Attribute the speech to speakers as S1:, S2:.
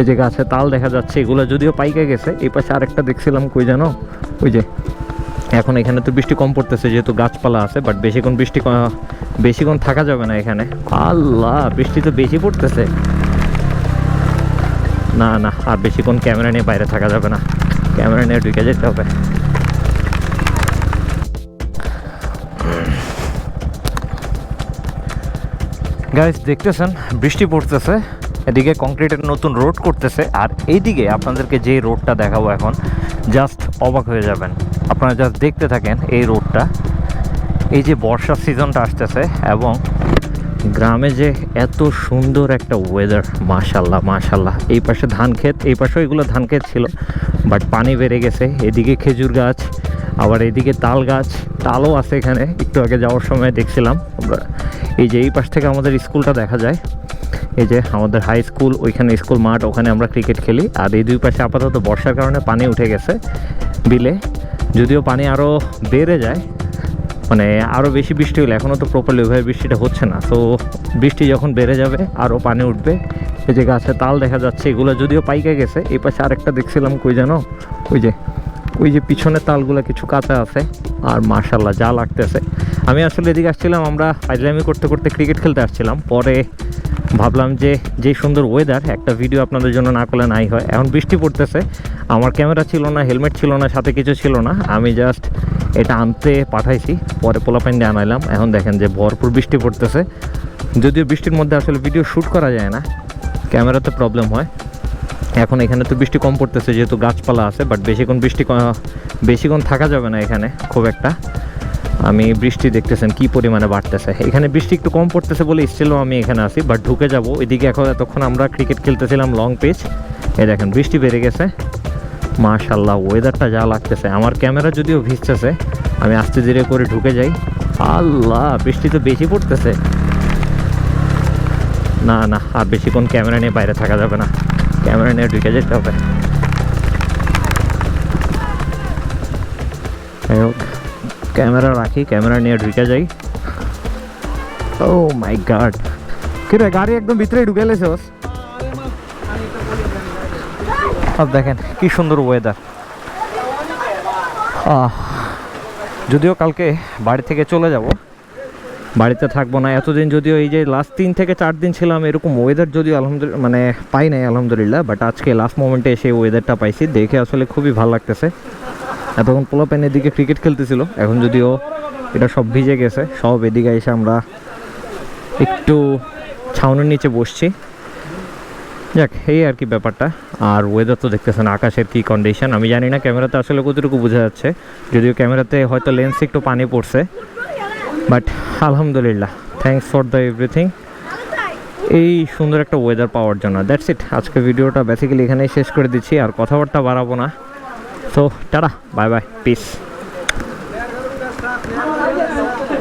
S1: এই যে গাছে তাল দেখা যাচ্ছে, এগুলো যদিও পাইকে গেছে, এই পাশে আরেকটা দেখছিলাম, কই জানো? ওই যে, এখন এখানে তো বৃষ্টি কম পড়তেছে, যেহেতু গাছপালা আছে বাট বেশিক্ষণ বৃষ্টি বেশিক্ষণ থাকা যাবে না এখানে। আল্লাহ, বৃষ্টি তো বেশি পড়তেছে। না না, আর বেশিক্ষণ ক্যামেরা নিয়ে বাইরে থাকা যাবে না। ক্যামেরা নিয়ে ঢুকে যেতে হবে। গাইস দেখতেছেন, বৃষ্টি পড়তেছে। এদিকে কংক্রিটের নতুন রোড করতেছে, আর এইদিকে আপনাদেরকে যে রোডটা দেখাবো এখন, জাস্ট অবাক হয়ে যাবেন। আপনারা জাস্ট দেখতে থাকেন এই রোডটা। এই যে বর্ষার সিজনটা আসতেছে এবং গ্রামে যে এত সুন্দর একটা ওয়েদার মাশাল্লাহ মাশাল্লাহ। এই পাশে ধান ক্ষেত, এই পাশেও এগুলো ধান ক্ষেত ছিল বাট পানি বেড়ে গেছে। এদিকে খেজুর গাছ, আবার এদিকে তাল গাছ, তালও আছে এখানে। একটু আগে যাওয়ার সময় দেখছিলাম। আমরা এই যে এই পাশ থেকে আমাদের স্কুলটা দেখা যায়। এই যে আমাদের হাই স্কুল ওইখানে স্কুল মাঠ, ওখানে আমরা ক্রিকেট খেলি। আর এই দুই পাশে আপাতত বর্ষার কারণে পানি উঠে গেছে বিলে। যদিও পানি আরও বেড়ে যায় মানে আরও বেশি বৃষ্টি হলে এখনও তো প্রপারলি ওইভাবে বৃষ্টিটা হচ্ছে না। তো বৃষ্টি যখন বেড়ে যাবে আরও পানি উঠবে। এই যে গাছে তাল দেখা যাচ্ছে, এগুলো যদিও পাইকে গেছে, এই পাশে আরেকটা দেখছিলাম, কই জানো ওই যে ওই যে পিছনের তালগুলো কিছু কাঁচা আছে। আর মার্শাল্লাহ যা লাগতেছে। আমি আসলে এদিকে আসছিলাম, আমরা ফাইজলামি করতে করতে ক্রিকেট খেলতে আসছিলাম। পরে ভাবলাম যে যে সুন্দর ওয়েদার একটা ভিডিও আপনাদের জন্য না করলে নাই হয়। এখন বৃষ্টি পড়তেছে। আমার ক্যামেরা ছিল না হেলমেট ছিল না, সাথে কিছু ছিল না। আমি জাস্ট এটা আনতে পাঠাইছি, পরে পোলাপাইন দিয়ে আনাইলাম। এখন দেখেন যে ভরপুর বৃষ্টি পড়তেছে। যদিও বৃষ্টির মধ্যে আসলে ভিডিও শ্যুট করা যায় না ক্যামেরাতে প্রবলেম হয়। এখন এখানে তো বৃষ্টি কম পড়তেছে, যেহেতু গাছপালা আছে বাট বেশিক্ষণ বৃষ্টি বেশিক্ষণ থাকা যাবে না এখানে, খুব একটা। আমি বৃষ্টি দেখতেছেন, কি পরিমাণে বাড়তেছে? এখানে বৃষ্টি একটু কম পড়তেছে বলে স্টিলও আমি এখানে আছি বাট ঢুকে যাব। এদিকে এখন এতক্ষণ আমরা ক্রিকেট খেলতেছিলাম লং পিচ এই দেখেন, বৃষ্টি বেড়ে গেছে। মাশাল্লাহ ওয়েদারটা যা লাগতেছে। আমার ক্যামেরা যদিও ভিজতেছে, আমি আস্তে ধীরে করে ঢুকে যাই। আল্লাহ, বৃষ্টি তো বেশি পড়তেছে। না না, আর বেশিক্ষণ ক্যামেরা নিয়ে বাইরে থাকা যাবে না। ক্যামেরা নিয়ে ঢুকে যেতে হবে। যাই হোক। ক্যামেরা রাখি ক্যামেরা নিয়ে ঢুকে যাই। ও মাই গাড কিরে গাড়ি একদম ভিতরে ঢুকে লেছোস দেখেন কি সুন্দর ওয়েদার যদিও কালকে বাড়ি থেকে চলে যাব বাড়িতে থাকব না। এতদিন যদিও এই যে লাস্ট তিন থেকে চার দিন ছিলাম এরকম ওয়েদার যদিও আলহামদুলিল্লাহ মানে পাই নাই আলহামদুলিল্লাহ বাট আজকে লাস্ট মোমেন্টে এসে ওয়েদারটা পাইছি। দেখে আসলে খুবই ভালো লাগতেছে। এতক্ষণ পোলাপেন এদিকে ক্রিকেট খেলতেছিল। এখন যদিও এটা সব ভিজে গেছে, সব এদিকে এসে আমরা একটু ছাউনির নিচে বসছি। যাক, এই আর কি ব্যাপারটা। আর ওয়েদার তো দেখতেছেন, আকাশের কি কন্ডিশন আমি জানি না ক্যামেরাতে আসলে কতটুকু বোঝা যাচ্ছে। যদিও ক্যামেরাতে হয়তো লেন্স একটু পানি পড়ছে। বাট আলহামদুলিল্লাহ থ্যাংকস ফর দ্য এভরিথিং এই সুন্দর একটা ওয়েদার পাওয়ার জন্য। দ্যাটস ইট আজকে ভিডিওটা বেসিক্যালি এখানেই শেষ করে দিচ্ছি। আর কথাবার্তা বাড়াবো না। So tata bye bye peace